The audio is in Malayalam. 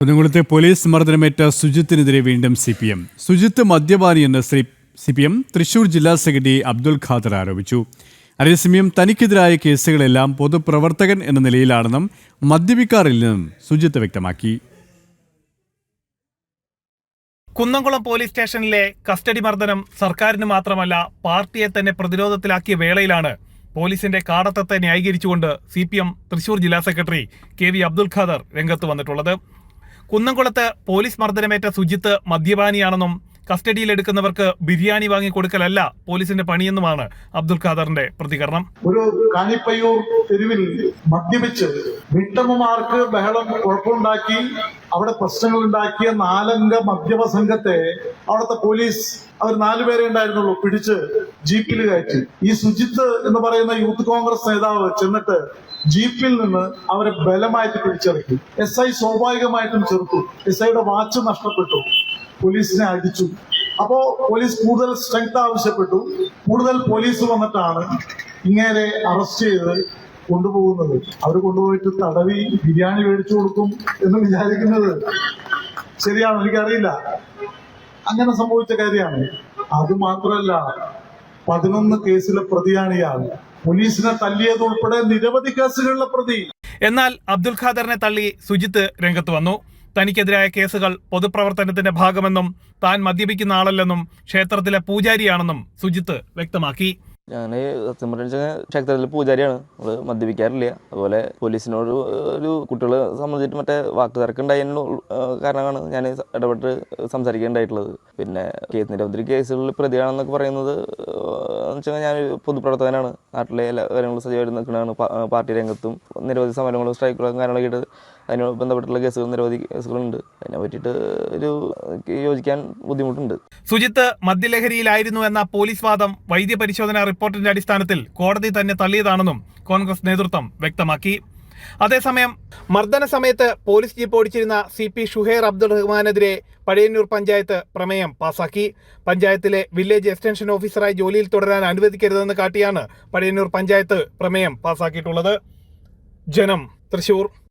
കുന്നംകുളത്തെ പോലീസ് മർദ്ദനമേറ്റ സുജിത്തിനെതിരെ വീണ്ടും സി പി എം സുജിത്ത് മദ്യപാനി എന്ന് Shri C P M Thrissur ജില്ലാ സെക്രട്ടറി അബ്ദുൽ ഖാദർ ആരോപിച്ചു. അതേസമയം തനിക്കെതിരായ കേസുകളെല്ലാം പൊതുപ്രവർത്തകൻ എന്ന നിലയിലാണെന്നും മദ്യപിക്കാറില്ലെന്നും സുജിത്ത് വ്യക്തമാക്കി. കുന്നംകുളം പോലീസ് സ്റ്റേഷനിലെ കസ്റ്റഡി മർദ്ദനം സർക്കാരിന് മാത്രമല്ല പാർട്ടിയെ തന്നെ പ്രതിരോധത്തിലാക്കിയ വേളയിലാണ് പോലീസിന്റെ കാടത്തത്തെ ന്യായീകരിച്ചുകൊണ്ട് സി പി എം തൃശൂർ ജില്ലാ secretary K V Abdul Khader രംഗത്ത് വന്നിട്ടുള്ളത്. കുന്നംകുളത്ത് പോലീസ് മർദ്ദനമേറ്റ സുജിത്ത് മദ്യപാനിയാണെന്നും കസ്റ്റഡിയിലെടുക്കുന്നവർക്ക് ബിരിയാണി വാങ്ങി കൊടുക്കലല്ല പോലീസിന്റെ പണിയെന്നുമാണ് അബ്ദുൽ ഖാദറിന്റെ പ്രതികരണം. ഒരു കാണിപ്പയ്യൂർ തെരുവിൽ മദ്യപിച്ച് വീട്ടമ്മമാർക്ക് ബഹളം കുഴപ്പമുണ്ടാക്കി അവിടെ പ്രശ്നങ്ങൾ ഉണ്ടാക്കിയ നാലംഗ മദ്യപ സംഘത്തെ അവിടുത്തെ പോലീസ് അവർ നാലുപേരെ ഉണ്ടായിരുന്നുള്ളൂ പിടിച്ച് ജീപ്പിൽ കയറ്റി. ഈ സുജിത്ത് എന്ന് പറയുന്ന യൂത്ത് കോൺഗ്രസ് നേതാവ് ചെന്നിട്ട് ജീപ്പിൽ നിന്ന് അവരെ ബലമായിട്ട് പിടിച്ചിറക്കി. എസ് ഐ സ്വാഭാവികമായിട്ടും ചെറുത്തു. എസ് ഐയുടെ വാച്ച് നഷ്ടപ്പെട്ടു. പോലീസിനെ അടിച്ചു. അപ്പോ പോലീസ് കൂടുതൽ സ്ട്രെങ്ത് ആവശ്യപ്പെട്ടു. കൂടുതൽ പോലീസ് വന്നിട്ടാണ് ഇങ്ങനെ അറസ്റ്റ് ചെയ്ത് കൊണ്ടുപോകുന്നത്. അവർ കൊണ്ടുപോയിട്ട് തടവി ബിരിയാണി മേടിച്ചു കൊടുക്കും എന്ന് വിചാരിക്കുന്നത്. ശരിയാണോ? എനിക്കറിയില്ല. അങ്ങനെ സംഭവിച്ച കാര്യമാണ്. അത് മാത്രമല്ല പതിനൊന്ന് കേസിലെ പ്രതിയാണ് ഇയാൾ പോലീസിനെ തല്ലിയത് ഉൾപ്പെടെ നിരവധി കേസുകളിലെ പ്രതി. എന്നാൽ അബ്ദുൽ ഖാദറിനെ തള്ളി സുജിത്ത് രംഗത്ത് വന്നു. തനിക്കെതിരായ കേസുകൾ പൊതുപ്രവർത്തനത്തിന്റെ ഭാഗമെന്നും താൻ മദ്യപിക്കുന്ന ആളല്ലെന്നും ക്ഷേത്രത്തിലെ പൂജാരിയാണെന്നും സുജിത്ത് വ്യക്തമാക്കി. ഞാൻ സത്യം പറഞ്ഞാൽ ക്ഷേത്രത്തിൽ പൂജാരിയാണ്. നമ്മൾ മദ്യപിക്കാറില്ല. അതുപോലെ പോലീസിനോട് ഒരു കുട്ടികളെ സംബന്ധിച്ചിട്ട് മറ്റേ വാക്ക് തിരക്കുണ്ടായതിന് കാരണമാണ് ഞാൻ ഇടപെട്ട് സംസാരിക്കേണ്ടായിട്ടുള്ളത്. പിന്നെ കേസ് നിരവധി കേസുകളിൽ പ്രതിയാണെന്നൊക്കെ പറയുന്നത് വെച്ചാൽ ഞാൻ പൊതുപ്രവർത്തകനാണ്. നാട്ടിലെ എല്ലാ കാര്യങ്ങളും സജീവമായിട്ട് നിൽക്കുന്നതാണ് പാർട്ടി രംഗത്തും. നിരവധി സമരങ്ങളും സ്ട്രൈക്കുകളും കാര്യങ്ങളൊക്കെ ഇട്ട് അതിനോട് ബന്ധപ്പെട്ടുള്ള കേസുകൾ നിരവധി കേസുകളുണ്ട്. അതിനെ പറ്റിയിട്ട് ഒരു യോജിക്കാൻ ബുദ്ധിമുട്ടുണ്ട്. സുജിത്ത് മദ്യലഹരിയിലായിരുന്നു എന്ന പോലീസ് വാദം വൈദ്യപരിശോധന റിപ്പോർട്ടിന്റെ അടിസ്ഥാനത്തിൽ കോടതി തന്നെ തള്ളിയതാണെന്നും കോൺഗ്രസ് നേതൃത്വം വ്യക്തമാക്കി. അതേസമയം മർദ്ദന സമയത്ത് പോലീസ് ജീപ്പ് ഓടിച്ചിരുന്ന സി പി ഷുഹേർ അബ്ദുൾ റഹ്മാനെതിരെ പഴയന്നൂർ പഞ്ചായത്ത് പ്രമേയം പാസാക്കി. പഞ്ചായത്തിലെ വില്ലേജ് എക്സ്റ്റൻഷൻ ഓഫീസറായി ജോലിയിൽ തുടരാൻ അനുവദിക്കരുതെന്ന് കാട്ടിയാണ് പഴയന്നൂർ പഞ്ചായത്ത് പ്രമേയം പാസാക്കിയിട്ടുള്ളത്. ജനം. തൃശൂർ.